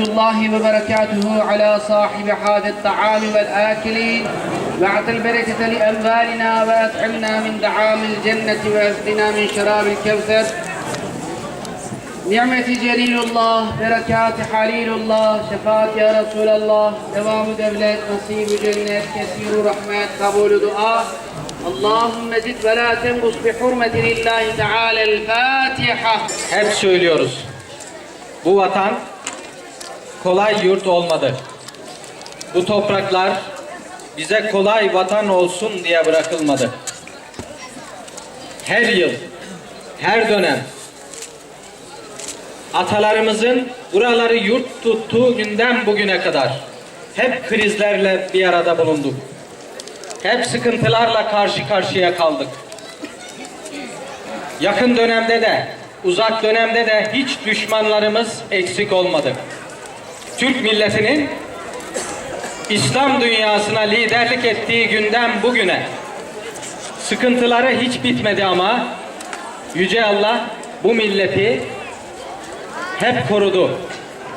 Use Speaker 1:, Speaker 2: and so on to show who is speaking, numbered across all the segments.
Speaker 1: الله وبركاته على صاحب هذا الطعام والآكلين واعط البركة لأموالنا وأطعمنا من طعام الجنة واسقنا من شراب الكوثر نعمة جليل الله بركات حليل الله شفاعة يا رسول الله دوام devlet نصيب cennet كثير رحمات قبول دعاء اللهم زد ولا تنقص بحرمة لله تعالى الفاتحة
Speaker 2: Hep söylüyoruz. Bu vatan kolay yurt olmadı. Bu topraklar bize kolay vatan olsun diye bırakılmadı. Her yıl, her dönem atalarımızın buraları yurt tuttuğu günden bugüne kadar hep krizlerle bir arada bulunduk. Hep sıkıntılarla karşı karşıya kaldık. Yakın dönemde de, uzak dönemde de hiç düşmanlarımız eksik olmadı. Türk milletinin İslam dünyasına liderlik ettiği günden bugüne sıkıntıları hiç bitmedi ama Yüce Allah bu milleti hep korudu.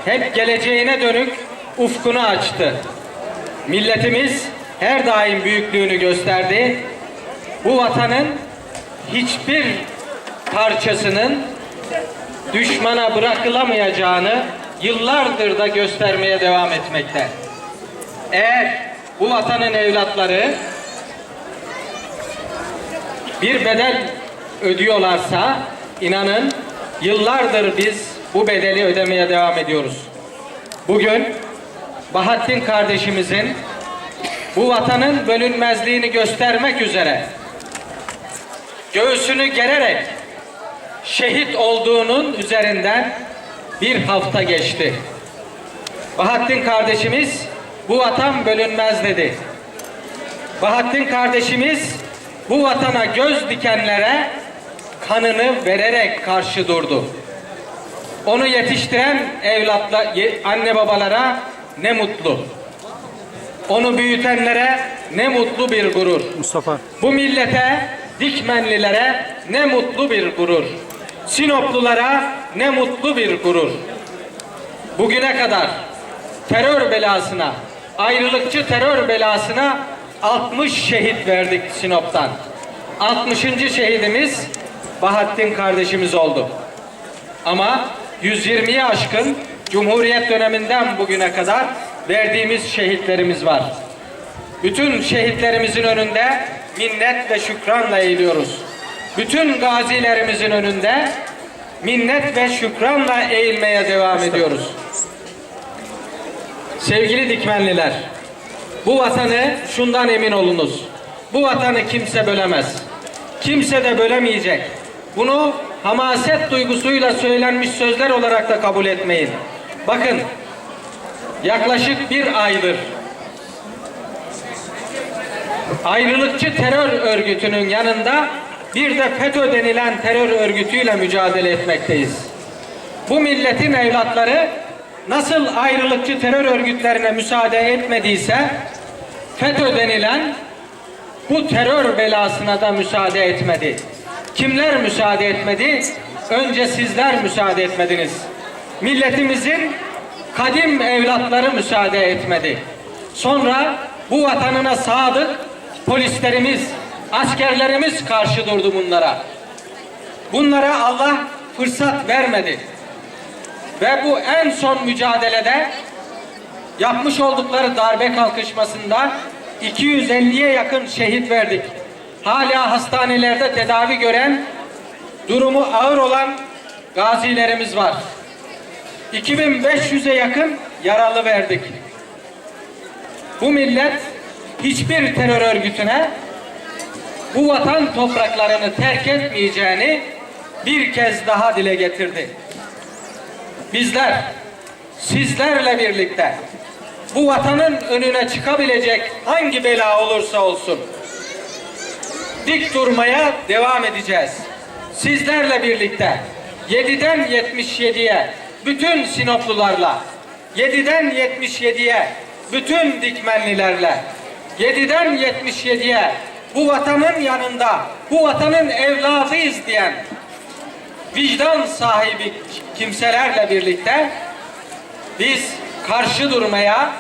Speaker 2: Hep geleceğine dönük ufkunu açtı. Milletimiz her daim büyüklüğünü gösterdi. Bu vatanın hiçbir parçasının düşmana bırakılamayacağını yıllardır da göstermeye devam etmekte. Eğer bu vatanın evlatları bir bedel ödüyorlarsa inanın yıllardır biz bu bedeli ödemeye devam ediyoruz. Bugün Bahattin kardeşimizin bu vatanın bölünmezliğini göstermek üzere göğsünü gererek şehit olduğunun üzerinden bir hafta geçti. Bahattin kardeşimiz bu vatan bölünmez dedi. Bahattin kardeşimiz bu vatana göz dikenlere kanını vererek karşı durdu. Onu yetiştiren evlatla anne babalara ne mutlu. Onu büyütenlere ne mutlu bir gurur.
Speaker 3: Mustafa.
Speaker 2: Bu millete, Dikmenlilere ne mutlu bir gurur. Sinoplulara ne mutlu bir gurur. Bugüne kadar terör belasına, ayrılıkçı terör belasına 60 şehit verdik Sinop'tan. 60. şehidimiz Bahattin kardeşimiz oldu. Ama 120'ye aşkın Cumhuriyet döneminden bugüne kadar verdiğimiz şehitlerimiz var. Bütün şehitlerimizin önünde minnet ve şükranla eğiliyoruz. Bütün gazilerimizin önünde minnet ve şükranla eğilmeye devam ediyoruz. Sevgili dikmenliler, bu vatanı şundan emin olunuz. Bu vatanı kimse bölemez. Kimse de bölemeyecek. Bunu hamaset duygusuyla söylenmiş sözler olarak da kabul etmeyin. Bakın, yaklaşık bir aydır ayrılıkçı terör örgütünün yanında bir de FETÖ denilen terör örgütüyle mücadele etmekteyiz. Bu milletin evlatları nasıl ayrılıkçı terör örgütlerine müsaade etmediyse FETÖ denilen bu terör belasına da müsaade etmedi. Kimler müsaade etmedi? Önce sizler müsaade etmediniz. Milletimizin kadim evlatları müsaade etmedi. Sonra bu vatanına sadık polislerimiz, askerlerimiz karşı durdu bunlara. Bunlara Allah fırsat vermedi. Ve bu en son mücadelede yapmış oldukları darbe kalkışmasında 250'ye yakın şehit verdik. Hala hastanelerde tedavi gören, durumu ağır olan gazilerimiz var. 2500'e yakın yaralı verdik. Bu millet hiçbir terör örgütüne bu vatan topraklarını terk etmeyeceğini bir kez daha dile getirdi. Bizler sizlerle birlikte bu vatanın önüne çıkabilecek hangi bela olursa olsun dik durmaya devam edeceğiz. Sizlerle birlikte 7'den 77'ye bütün Sinoplularla 7'den 77'ye bütün Dikmenlilerle 7'den 77'ye bu vatanın yanında bu vatanın evladıyız diyen vicdan sahibi kimselerle birlikte biz karşı durmaya,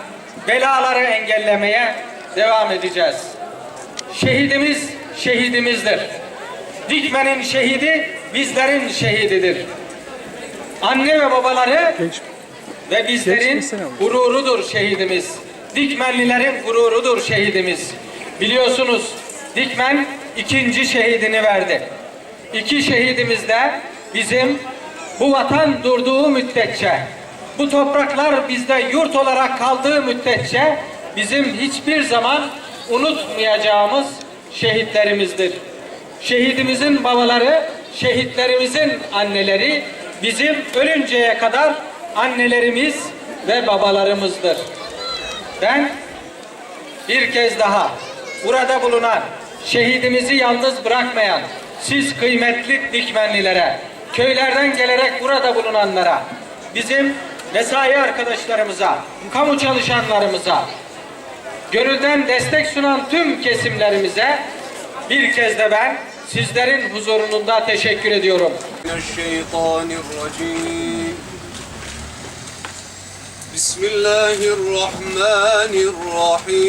Speaker 2: belaları engellemeye devam edeceğiz. Şehidimiz şehidimizdir. Dikmenin şehidi bizlerin şehididir. Anne ve babaları ve bizlerin gururudur şehidimiz. Dikmenlilerin gururudur şehidimiz. Biliyorsunuz Dikmen ikinci şehidini verdi. İki şehidimiz de bizim bu vatan durduğu müddetçe, bu topraklar bizde yurt olarak kaldığı müddetçe bizim hiçbir zaman unutmayacağımız şehitlerimizdir. Şehidimizin babaları, şehitlerimizin anneleri bizim ölünceye kadar annelerimiz ve babalarımızdır. Ben bir kez daha burada bulunan şehidimizi yalnız bırakmayan siz kıymetli dikmenlilere, köylerden gelerek burada bulunanlara, bizim mesai arkadaşlarımıza, kamu çalışanlarımıza, gönülden destek sunan tüm kesimlerimize bir kez de ben sizlerin huzurunda teşekkür ediyorum.
Speaker 3: من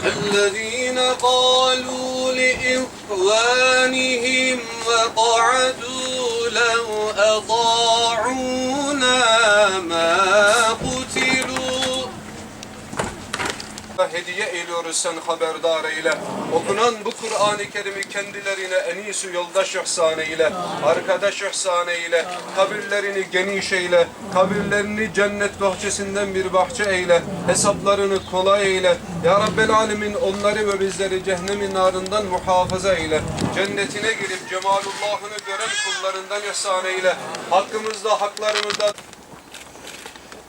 Speaker 3: الذين قالوا لإخوانهم وقعدوا لو أطاعونا ما hediye ediyoruz sen haberdar eyle. Okunan bu Kur'an-ı Kerim'i kendilerine en iyisi yoldaş ihsan eyle. Arkadaş ihsan eyle. Kabirlerini geniş eyle. Kabirlerini cennet bahçesinden bir bahçe eyle. Hesaplarını kolay eyle. Ya Rabbel Alemin onları ve bizleri cehennemin narından muhafaza eyle. Cennetine girip cemalullahını gören kullarından ihsan eyle. Hakkımızda, haklarımızda